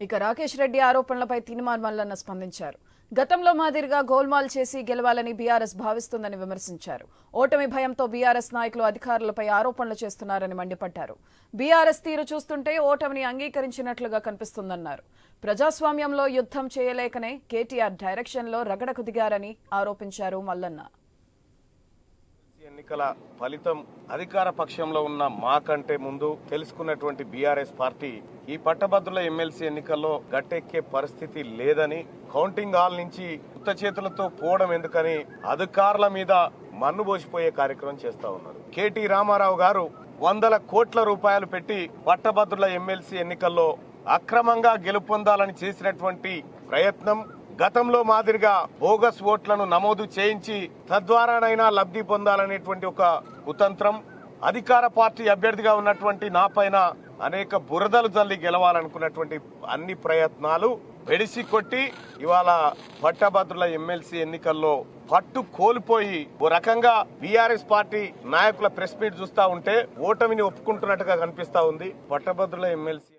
ఇక రాకేష్ రెడ్డి ఆరోపణలపై తినుమార్ మల్లన్న స్పందించారు. గతంలో మాదిరిగా గోల్మాల్ చేసి గెలవాలని బీఆర్ఎస్ భావిస్తుందని విమర్శించారు. ఓటమి భయంతో బీఆర్ఎస్ నాయకులు అధికారులపై ఆరోపణలు చేస్తున్నారని మండిపడ్డారు. బీఆర్ఎస్ తీరు చూస్తుంటే ఓటమిని అంగీకరించినట్లుగా కనిపిస్తుందన్నారు. ప్రజాస్వామ్యంలో యుద్ధం చేయలేకనే కేటీఆర్ డైరెక్షన్లో రగడకు దిగారని ఆరోపించారు మల్లన్న. ఎన్నికల ఫలితం అధికార పక్షంలో ఉన్న మా కంటే ముందు తెలుసుకున్నటువంటి బీఆర్ఎస్ పార్టీ ఈ పట్టభద్రుల ఎమ్మెల్సీ ఎన్నికల్లో గట్టెక్కే పరిస్థితి లేదని కౌంటింగ్ హాల్ నుంచి ఉత్త చేతులతో పోవడం ఎందుకని అధికారుల మీద మన్ను పోసిపోయే కార్యక్రమం చేస్తా ఉన్నారు. కేటీ రామారావు గారు వందల కోట్ల రూపాయలు పెట్టి పట్టభద్రుల ఎమ్మెల్సీ ఎన్నికల్లో అక్రమంగా గెలుపొందాలని చేసినటువంటి ప్రయత్నం గతంలో మాదిరిగా బోగస్ ఓట్లను నమోదు చేయించి తద్వారానైనా లబ్ధి పొందాలనేటువంటి ఒక కుతంత్రం అధికార పార్టీ అభ్యర్థిగా ఉన్నటువంటి నా పైన అనేక బురదలు జల్లి గెలవాలనుకున్నటువంటి అన్ని ప్రయత్నాలు వెడిసి కొట్టి ఇవాళ పట్టభద్రుల ఎమ్మెల్సీ ఎన్నికల్లో పట్టు కోల్పోయి ఓ రకంగా బీఆర్ఎస్ పార్టీ నాయకుల ప్రెస్ మీట్ చూస్తా ఉంటే ఓటమిని ఒప్పుకుంటున్నట్టుగా కనిపిస్తా ఉంది పట్టభద్రుల ఎమ్మెల్సీ.